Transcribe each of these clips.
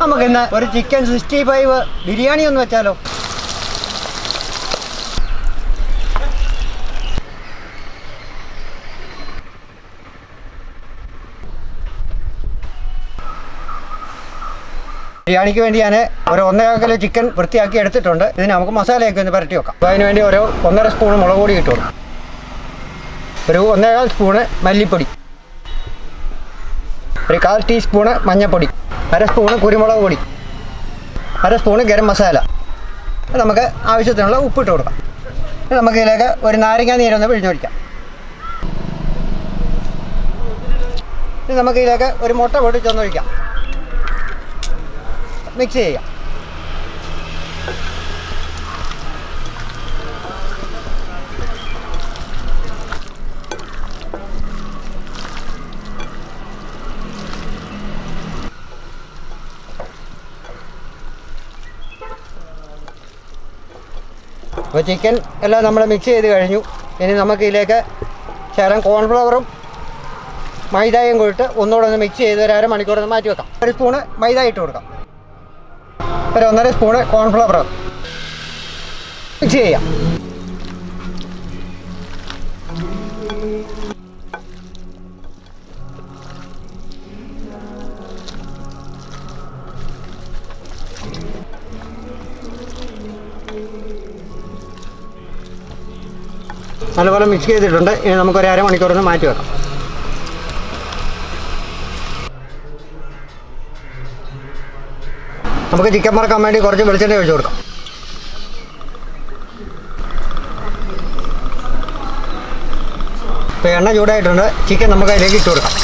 നമുക്ക് ഇന്ന് ഒരു ചിക്കൻ സിക്സ്റ്റി ഫൈവ് ബിരിയാണി ഒന്ന് വെച്ചാലോ? ബിരിയാണിക്ക് വേണ്ടി ഞാൻ ഒരു ഒന്നര കിലോ ചിക്കൻ വൃത്തിയാക്കി എടുത്തിട്ടുണ്ട്. ഇതിന് നമുക്ക് മസാലയൊക്കെ ഒന്ന് പുരട്ടി വെക്കാം. അപ്പോൾ അതിന് വേണ്ടി ഒരു ഒന്നര സ്പൂൺ മുളക് പൊടി ഇട്ടു ഒരു ഒന്നേകാൽ സ്പൂണ് മല്ലിപ്പൊടി. ഒരു കാൽ ടീസ്പൂണ് മഞ്ഞൾപ്പൊടി അര സ്പൂണ് കുരുമുളക് പൊടി. അര സ്പൂണ് ഗരം മസാല. നമുക്ക് ആവശ്യത്തിനുള്ള ഉപ്പിട്ട് കൊടുക്കാം. നമുക്ക് ഇതിലേക്ക് ഒരു നാരങ്ങ നീരൊന്ന് പിഴിഞ്ഞൊഴിക്കാം നമുക്ക് ഇതിലേക്ക് ഒരു മുട്ട പൊട്ടിച്ചൊന്നൊഴിക്കാം മിക്സ് ചെയ്യാം. അപ്പോൾ ചിക്കൻ എല്ലാം നമ്മൾ മിക്സ് ചെയ്ത് കഴിഞ്ഞു. ഇനി നമുക്ക് ഇതിലേക്ക് ശരം കോൺഫ്ലവറും മൈദയും കൂടിയിട്ട് ഒന്നുകൂടെ ഒന്ന് മിക്സ് ചെയ്ത് ഒരു അരമണിക്കൂർ മാറ്റി വെക്കാം. ഒരു സ്പൂണ് മൈദ ഇട്ട് കൊടുക്കാം. ഒരു ഒന്നര സ്പൂണ് കോൺഫ്ലവർ മിക്സ് ചെയ്യാം. നല്ലപോലെ മിക്സ് ചെയ്തിട്ടുണ്ട്. ഇനി നമുക്കൊരു അരമണിക്കൂറൊന്ന് മാറ്റി വെക്കാം. നമുക്ക് ചിക്കൻ മറക്കാൻ വേണ്ടി കുറച്ച് വെളിച്ചെണ്ണ ഒഴിച്ചു കൊടുക്കാം. ഇപ്പോൾ എണ്ണ ചൂടായിട്ടുണ്ട്. ചിക്കൻ നമുക്ക് അതിലേക്ക് ഇട്ട് കൊടുക്കാം.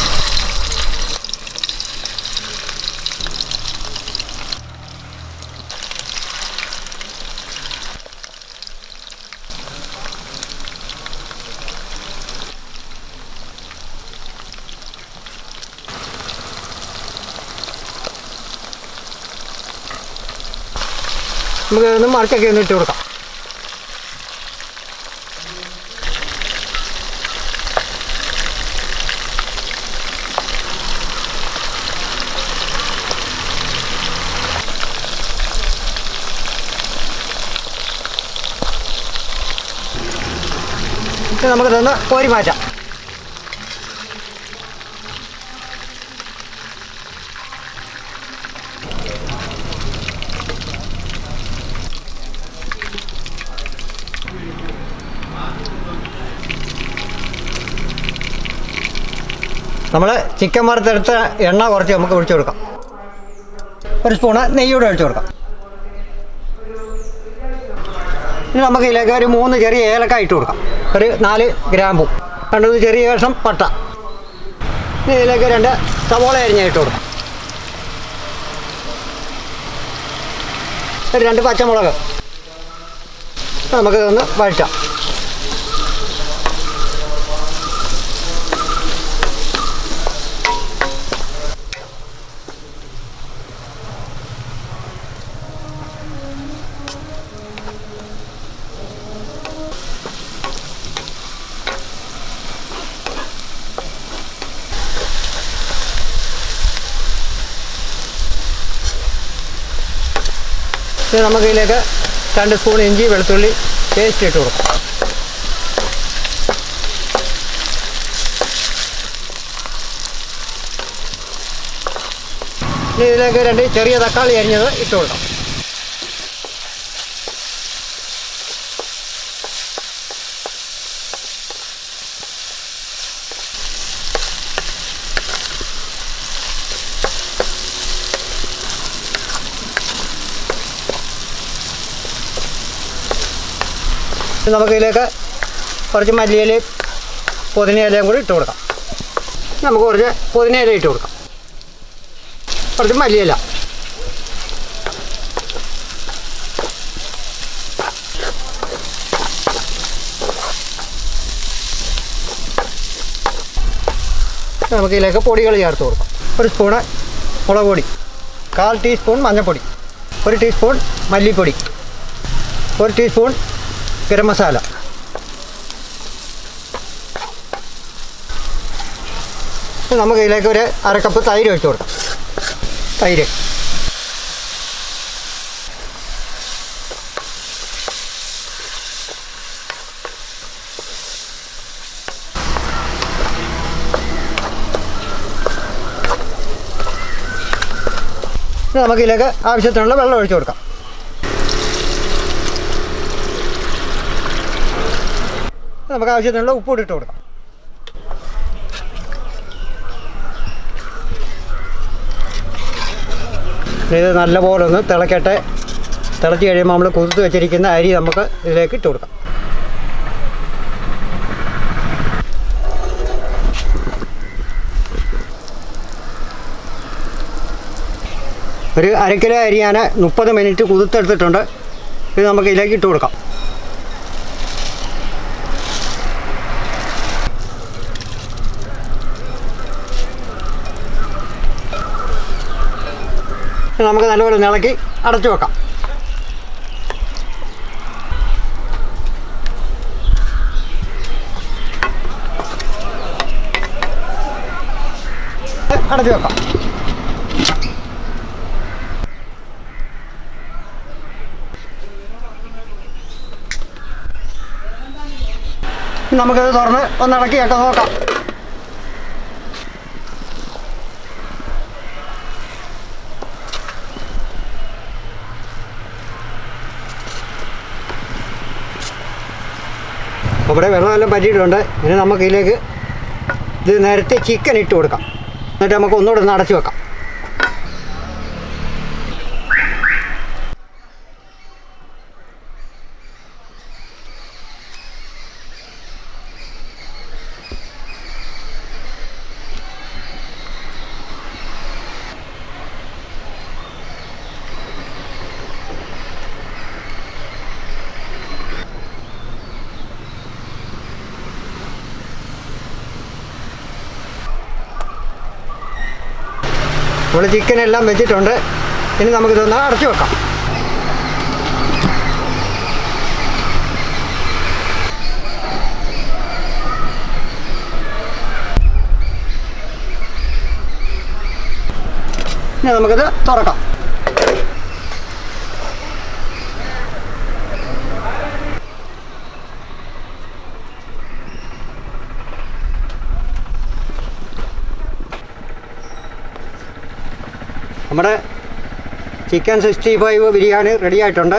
നമുക്ക് ഒന്ന് മറിച്ചൊക്കെ ഒന്ന് ഇട്ട് കൊടുക്കാം. നമുക്ക് നമുക്കിതൊന്ന് കോരി മാറ്റാം. നമ്മൾ ചിക്കൻ വറുത്തെടുത്ത എണ്ണ കുറച്ച് നമുക്ക് ഒഴിച്ചു കൊടുക്കാം. ഒരു സ്പൂണ് നെയ്യൂടെ ഒഴിച്ചു കൊടുക്കാം. ഇനി നമുക്ക് ഇതിലേക്ക് ഒരു മൂന്ന് ചെറിയ ഏലക്ക ഇട്ട് കൊടുക്കാം. ഒരു നാല് ഗ്രാമ്പു. രണ്ട് ചെറിയ കഷ്ണം പട്ട. ഇനി ഇതിലേക്ക് രണ്ട് സവോള അരിഞ്ഞ ഇട്ട് കൊടുക്കാം. ഒരു രണ്ട് പച്ചമുളക്. നമുക്ക് ഇതൊന്ന് വഴറ്റാം. ഇനി നമുക്ക് ഇതിലേക്ക് രണ്ട് സ്പൂൺ ഇഞ്ചി വെളുത്തുള്ളി പേസ്റ്റ് ഇട്ട് കൊടുക്കാം. ഇനി ഇതിലേക്ക് രണ്ട് ചെറിയ തക്കാളി അരിഞ്ഞത് ഇട്ട് കൊടുക്കാം. നമുക്ക് ഇതിലേക്ക് കുറച്ച് മല്ലിയിലയും പുതിനയിലയും കൂടി ഇട്ട് കൊടുക്കാം. നമുക്ക് കുറച്ച് പുതിനയില ഇട്ട് കൊടുക്കാം. കുറച്ച് മല്ലിയില. നമുക്ക് ഇതിലേക്ക് പൊടികൾ ചേർത്ത് കൊടുക്കാം. ഒരു സ്പൂണ് മുളക് പൊടി കാൽ ടീസ്പൂൺ മഞ്ഞൾപ്പൊടി ഒരു ടീസ്പൂൺ മല്ലിപ്പൊടി ഒരു ടീസ്പൂൺ ഗരം മസാല നമുക്ക് ഇതിലേക്ക് ഒരു അരക്കപ്പ് തൈര് ഒഴിച്ചു കൊടുക്കാം. തൈര്. നമുക്കിതിലേക്ക് ആവശ്യത്തിനുള്ള വെള്ളം ഒഴിച്ചു കൊടുക്കാം. നമുക്ക് ആവശ്യത്തിനുള്ള ഉപ്പ് ഇട്ട് കൊടുക്കാം. ഇത് നല്ലപോലെ ഒന്ന് തിളക്കട്ടെ. തിളച്ച് കഴിയുമ്പോൾ നമ്മൾ കുതിർത്ത് വെച്ചിരിക്കുന്ന അരി നമുക്ക് ഇതിലേക്ക് ഇട്ട് കൊടുക്കാം. ഒരു അരക്കിലോ കിലോ അരി ഞാൻ മുപ്പത് മിനിറ്റ് കുതിർത്തെടുത്തിട്ടുണ്ട്. ഇത് നമുക്ക് ഇതിലേക്ക് ഇട്ട് കൊടുക്കാം. നമുക്ക് നല്ലപോലെ ഇളക്കി അടച്ചു വെക്കാം. അടച്ചു വെക്കാം. നമുക്കത് തുറന്ന് ഒന്ന് ഇളക്കിയൊക്കെ നോക്കാം. അവിടെ വെള്ളമെല്ലാം പറ്റിയിട്ടുണ്ട്. ഇനി നമുക്ക് ഇതിലേക്ക് ഇത് നേരത്തെ ചിക്കൻ ഇട്ട് കൊടുക്കാം. എന്നിട്ട് നമുക്ക് ഒന്നുകൂടെ ഒന്ന് അടച്ചു വെക്കാം. നമ്മൾ ചിക്കൻ എല്ലാം വെച്ചിട്ടുണ്ട്. ഇനി നമുക്ക് നമുക്കിതൊന്ന് അടച്ചു വെക്കാം. ഇനി നമുക്കിത് തുറക്കാം. നമ്മുടെ chicken sixty five biryani ready ആയിട്ടുണ്ട്